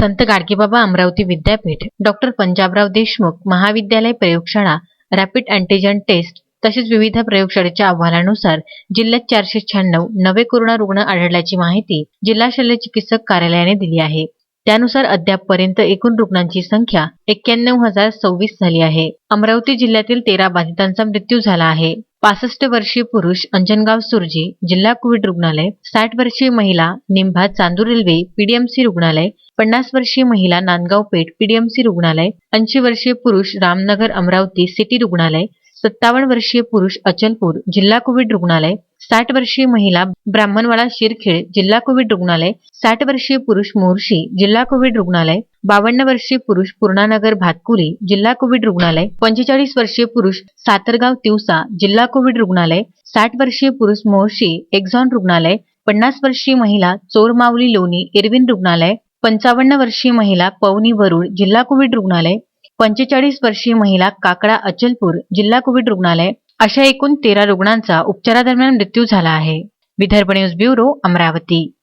संत गाडगेबाबा अमरावती विद्यापीठ डॉक्टर पंजाबराव देशमुख महाविद्यालय प्रयोगशाळा रॅपिड अँटीजन टेस्ट तसेच विविध प्रयोगशाळेच्या अहवालानुसार जिल्ह्यात चारशे शहाण्णव नवे कोरोना रुग्ण आढळल्याची माहिती जिल्हा शल्य चिकित्सक कार्यालयाने दिली आहे. त्यानुसार अद्यापपर्यंत एकूण रुग्णांची संख्या एक्क्याण्णव हजार सव्वीस झाली आहे. अमरावती जिल्ह्यातील तेरा बाधितांचा मृत्यू झाला आहे. पासष्ट वर्षीय पुरुष अंजनगाव सुरजी जिल्हा कोविड रुग्णालय साठ वर्षीय महिला निंभा चांदूर रेल्वे पीडीएमसी रुग्णालय पन्नास वर्षीय महिला नांदगाव पेठ पीडीएमसी रुग्णालय ऐंशी वर्षीय पुरुष रामनगर अमरावती सिटी रुग्णालय सत्तावन्न वर्षीय पुरुष अचलपूर जिल्हा कोविड रुग्णालय साठ वर्षीय महिला ब्राह्मणवाडा शिरखेड जिल्हा कोविड रुग्णालय साठ वर्षीय पुरुष मोर्शी जिल्हा कोविड रुग्णालय बावन्न वर्षीय पुरुष पूर्णानगर भातकुली जिल्हा कोविड रुग्णालय पंचेचाळीस वर्षीय पुरुष सातरगाव तिवसा जिल्हा कोविड रुग्णालय साठ वर्षीय पुरुष मोर्शी एक्झॉन रुग्णालय पन्नास वर्षीय महिला चोरमावली लोणी इरविन रुग्णालय पंचावन्न वर्षीय महिला पवनी वरुड जिल्हा कोविड रुग्णालय पंचेचाळीस वर्षीय महिला काकडा अचलपूर जिल्हा कोविड रुग्णालय अशा एकूण तेरा रुग्णांचा उपचारादरम्यान मृत्यू झाला आहे. Vidarbha news bureau Amravati.